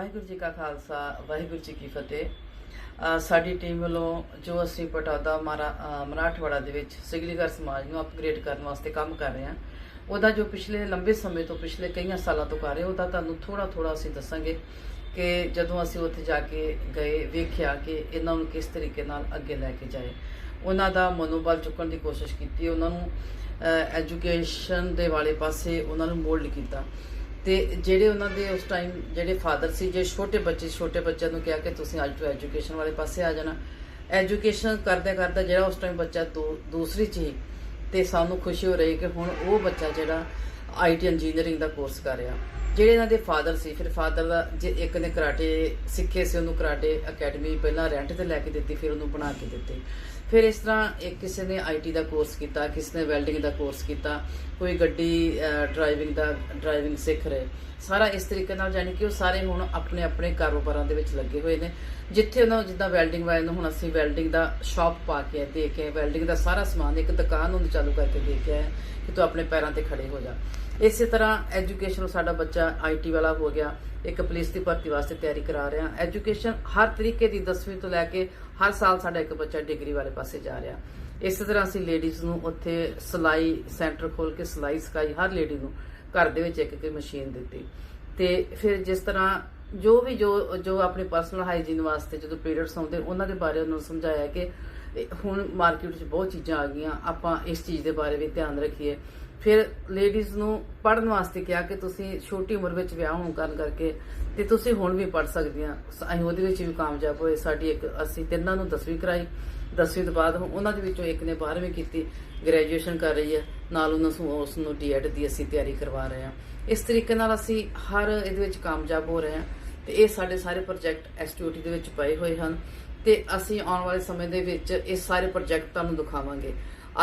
ਵਾਹਿਗੁਰੂ ਜੀ ਕਾ ਖਾਲਸਾ, ਵਾਹਿਗੁਰੂ ਜੀ ਕੀ ਫਤਿਹ। ਸਾਡੀ ਟੀਮ ਵੱਲੋਂ ਜੋ ਅਸੀਂ ਪਟੌਦਾ ਮਾਰਾ ਮਰਾਠਵਾੜਾ ਦੇ ਵਿੱਚ ਸਿਗਲੀਗਰ ਸਮਾਜ ਨੂੰ ਅਪਗ੍ਰੇਡ ਕਰਨ ਵਾਸਤੇ ਕੰਮ ਕਰ ਰਹੇ ਹਾਂ, ਉਹਦਾ ਜੋ ਪਿਛਲੇ ਲੰਬੇ ਸਮੇਂ ਤੋਂ ਪਿਛਲੇ ਕਈਆਂ ਸਾਲਾਂ ਤੋਂ ਕਰ ਰਹੇ ਉਹਦਾ ਤੁਹਾਨੂੰ ਥੋੜਾ ਥੋੜਾ ਅਸੀਂ ਦੱਸਾਂਗੇ ਕਿ ਜਦੋਂ ਅਸੀਂ ਉੱਥੇ ਜਾ ਕੇ ਗਏ, ਵੇਖਿਆ ਕਿ ਇਹਨਾਂ ਨੂੰ ਕਿਸ ਤਰੀਕੇ ਨਾਲ ਅੱਗੇ ਲੈ ਕੇ ਜਾਏ। ਉਹਨਾਂ ਦਾ ਮਨੋਬਲ ਚੁੱਕਣ ਦੀ ਕੋਸ਼ਿਸ਼ ਕੀਤੀ, ਉਹਨਾਂ ਨੂੰ ਐਜੂਕੇਸ਼ਨ ਦੇ ਵਾਲੇ ਪਾਸੇ ਉਹਨਾਂ ਨੂੰ ਮੋਲਡ ਕੀਤਾ। ਤੇ ਜਿਹੜੇ ਉਹਨਾਂ ਦੇ ਉਸ ਟਾਈਮ ਜਿਹੜੇ ਫਾਦਰ ਸੀ ਜੇ ਛੋਟੇ ਬੱਚੇ ਛੋਟੇ ਬੱਚਿਆਂ ਨੂੰ ਕਿਹਾ ਕਿ ਤੁਸੀਂ ਅੱਜ ਤੋਂ ਐਜੂਕੇਸ਼ਨ ਵਾਲੇ ਪਾਸੇ ਆ ਜਾਣਾ। ਐਜੂਕੇਸ਼ਨ ਕਰਦੇ ਕਰਦੇ ਜਿਹੜਾ ਉਸ ਟਾਈਮ ਬੱਚਾ ਦੂ- ਦੂਸਰੀ ਚ ਹੀ ਤੇ ਸਾਨੂੰ ਖੁਸ਼ੀ ਹੋ ਰਹੀ ਕਿ ਹੁਣ ਉਹ ਬੱਚਾ ਜਿਹੜਾ ਆਈਟੀ ਇੰਜੀਨੀਅਰਿੰਗ ਦਾ ਕੋਰਸ ਕਰ ਰਿਹਾ। ਜਿਹੜੇ ਇਹਨਾਂ ਦੇ ਫਾਦਰ ਸੀ, ਫਿਰ ਫਾਦਰ ਦਾ ਜੇ ਇੱਕ ਨੇ ਕਰਾਟੇ ਸਿੱਖੇ ਸੀ, ਉਹਨੂੰ ਕਰਾਟੇ ਅਕੈਡਮੀ ਪਹਿਲਾਂ ਰੈਂਟ ਤੇ ਲੈ ਕੇ ਦਿੱਤੀ, ਫਿਰ ਉਹਨੂੰ ਬਣਾ ਕੇ ਦਿੱਤੀ। ਫਿਰ ਇਸ ਤਰ੍ਹਾਂ ਇੱਕ ਕਿਸੇ ਨੇ ਆਈਟੀ ਦਾ ਕੋਰਸ ਕੀਤਾ, ਕਿਸੇ ਨੇ ਵੈਲਡਿੰਗ ਦਾ ਕੋਰਸ ਕੀਤਾ, ਕੋਈ ਗੱਡੀ ਡਰਾਈਵਿੰਗ ਦਾ ਡਰਾਈਵਿੰਗ ਸਿੱਖ ਰਹੇ। ਸਾਰਾ ਇਸ ਤਰੀਕੇ ਨਾਲ ਜਾਨੀ ਕਿ ਉਹ ਸਾਰੇ ਹੁਣ ਆਪਣੇ ਆਪਣੇ ਕਾਰੋਬਾਰਾਂ ਦੇ ਵਿੱਚ ਲੱਗੇ ਹੋਏ ਨੇ। ਜਿੱਥੇ ਉਹਨਾਂ ਜਿੱਦਾਂ ਵੈਲਡਿੰਗ ਵਾਲੇ ਨੂੰ ਹੁਣ ਅਸੀਂ ਵੈਲਡਿੰਗ ਦਾ ਸ਼ਾਪ ਪਾ ਕੇ ਦੇ ਕੇ ਵੈਲਡਿੰਗ ਦਾ ਸਾਰਾ ਸਮਾਨ ਇੱਕ ਦੁਕਾਨ ਉਹਨੂੰ ਚਾਲੂ ਕਰਕੇ ਦੇ ਕੇ ਕਿ ਤੂੰ ਆਪਣੇ ਪੈਰਾਂ ਤੇ ਖੜੇ ਹੋ ਜਾ। ਇਸੇ ਤਰ੍ਹਾਂ ਐਜੂਕੇਸ਼ਨ ਸਾਡਾ ਬੱਚਾ ਆਈਟੀ ਵਾਲਾ ਹੋ ਗਿਆ, ਇੱਕ ਪੁਲਿਸ ਦੀ ਭਰਤੀ ਵਾਸਤੇ ਤਿਆਰੀ ਕਰਾ ਰਿਹਾ, ਐਜੂਕੇਸ਼ਨ ਹਰ ਤਰੀਕੇ ਦੀ 10ਵੀਂ ਤੋਂ ਲੈ ਕੇ ਹਰ ਸਾਲ ਸਾਡਾ ਇੱਕ ਬੱਚਾ ਡਿਗਰੀ ਵਾਲੇ ਪਾਸੇ ਜਾ ਰਿਹਾ। ਇਸੇ ਤਰ੍ਹਾਂ ਅਸੀਂ ਲੇਡੀਜ਼ ਨੂੰ ਉੱਥੇ ਸਿਲਾਈ ਸੈਂਟਰ ਖੋਲ ਕੇ ਸਿਲਾਈ ਸਿਖਾਈ ਹਰ ਲੇਡੀ ਨੂੰ ਘਰ ਦੇ ਵਿੱਚ ਇੱਕ ਇੱਕ ਮਸ਼ੀਨ ਦਿੱਤੀ। ਤੇ ਫਿਰ ਜਿਸ ਤਰ੍ਹਾਂ ਜੋ ਵੀ ਜੋ ਜੋ ਆਪਣੇ ਪਰਸਨਲ ਹਾਈਜੀਨ ਵਾਸਤੇ ਜਦੋਂ ਪੀਰੀਅਡਸ ਆਉਂਦੇ ਉਹਨਾਂ ਦੇ ਬਾਰੇ ਉਹਨਾਂ ਨੂੰ ਸਮਝਾਇਆ ਕਿ ਹੁਣ ਮਾਰਕੀਟ 'ਚ ਬਹੁਤ ਚੀਜ਼ਾਂ ਆ ਗਈਆਂ। ਆਪਾਂ ਇਸ ਚੀਜ਼ ਦੇ ਬਾਰੇ ਵੀ ਧਿਆਨ ਰੱਖੀਏ। ਫਿਰ ਲੇਡੀਜ਼ ਨੂੰ ਪੜਨ ਵਾਸਤੇ ਕਿਹਾ ਕਿ ਤੁਸੀਂ ਛੋਟੀ ਉਮਰ ਵਿੱਚ ਵਿਆਹ ਹੋਣ ਕਰਨ ਕਰਕੇ ਤੇ ਤੁਸੀਂ ਹੁਣ ਵੀ ਪੜ ਸਕਦੀਆਂ। ਅਸੀਂ ਉਹਦੇ ਵਿੱਚ ਵੀ ਕਾਮਯਾਬ ਹੋਏ। ਸਾਡੀ ਇੱਕ, ਅਸੀਂ ਤਿੰਨਾਂ ਨੂੰ 10ਵੀਂ ਕਰਾਈ। 10ਵੀਂ ਤੋਂ ਬਾਅਦ ਹੁਣ ਉਹਨਾਂ ਦੇ ਵਿੱਚੋਂ ਇੱਕ ਨੇ 12ਵੀਂ ਕੀਤੀ ਗ੍ਰੈਜੂਏਸ਼ਨ ਕਰ ਰਹੀ ਹੈ। ਨਾਲ ਉਹਨਾਂ ਨੂੰ ਉਸ ਨੂੰ ਡੀਐਡ ਦੀ ਅਸੀਂ ਤਿਆਰੀ ਕਰਵਾ ਰਹੇ ਹਾਂ। ਇਸ ਤਰੀਕੇ ਨਾਲ ਅਸੀਂ ਹਰ ਇਹਦੇ ਵਿੱਚ ਕਾਮਯਾਬ ਹੋ ਰਹੇ ਹਾਂ। ਤੇ ਇਹ ਸਾਡੇ ਸਾਰੇ ਪ੍ਰੋਜੈਕਟ ਐਸਟੀਓਟੀ ਦੇ ਵਿੱਚ ਪਏ ਹੋਏ ਹਨ। ਤੇ ਅਸੀਂ ਆਉਣ ਵਾਲੇ ਸਮੇਂ ਦੇ ਵਿੱਚ ਇਹ ਸਾਰੇ ਪ੍ਰੋਜੈਕਟ ਤੁਹਾਨੂੰ ਦਿਖਾਵਾਂਗੇ।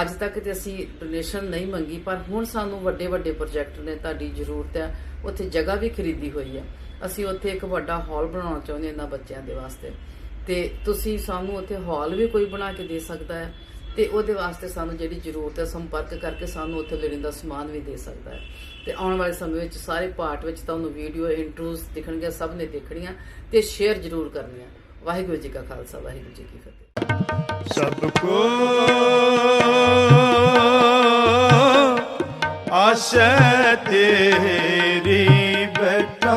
ਅੱਜ ਤੱਕ ਤੇ ਅਸੀਂ ਡੋਨੇਸ਼ਨ ਨਹੀਂ ਮੰਗੀ, ਪਰ ਹੁਣ ਸਾਨੂੰ ਵੱਡੇ ਵੱਡੇ ਪ੍ਰੋਜੈਕਟ ਨੇ ਤੁਹਾਡੀ ਜ਼ਰੂਰਤ ਹੈ। ਉੱਥੇ ਜਗ੍ਹਾ ਵੀ ਖਰੀਦੀ ਹੋਈ ਹੈ। ਅਸੀਂ ਉੱਥੇ ਇੱਕ ਵੱਡਾ ਹਾਲ ਬਣਾਉਣਾ ਚਾਹੁੰਦੇ ਇਹਨਾਂ ਬੱਚਿਆਂ ਦੇ ਵਾਸਤੇ। ਤੇ ਤੁਸੀਂ ਸਾਨੂੰ ਉੱਥੇ ਹਾਲ ਵੀ ਕੋਈ ਬਣਾ ਕੇ ਦੇ ਸਕਦਾ ਹੈ ਤੇ ਉਹਦੇ ਵਾਸਤੇ ਸਾਨੂੰ ਜਿਹੜੀ ਜ਼ਰੂਰਤ ਹੈ, ਸੰਪਰਕ ਕਰਕੇ ਸਾਨੂੰ ਉੱਥੇ ਲੈਣ ਦਾ ਸਮਾਨ ਵੀ ਦੇ ਸਕਦਾ ਹੈ। ਤੇ ਆਉਣ ਵਾਲੇ ਸਮੇਂ ਵਿੱਚ ਸਾਰੇ ਪਾਰਟ ਵਿੱਚ ਤੁਹਾਨੂੰ ਵੀਡੀਓ ਇੰਟਰੋਸ ਦਿਖਣਗੀਆਂ, ਸਭ ਨੇ ਦੇਖਣੀਆਂ ਤੇ ਸ਼ੇਅਰ ਜ਼ਰੂਰ ਕਰਨੀਆਂ। ਵਾਹਿਗੁਰੂ ਜੀ ਕਾ ਖਾਲਸਾ ਵਾਹਿਗੁਰੂ ਜੀ ਕੀ ਫਤਿਹ। ਸਭ ਕੋ ਆਸ਼ਾ ਤੇਰੀ ਬਟਾ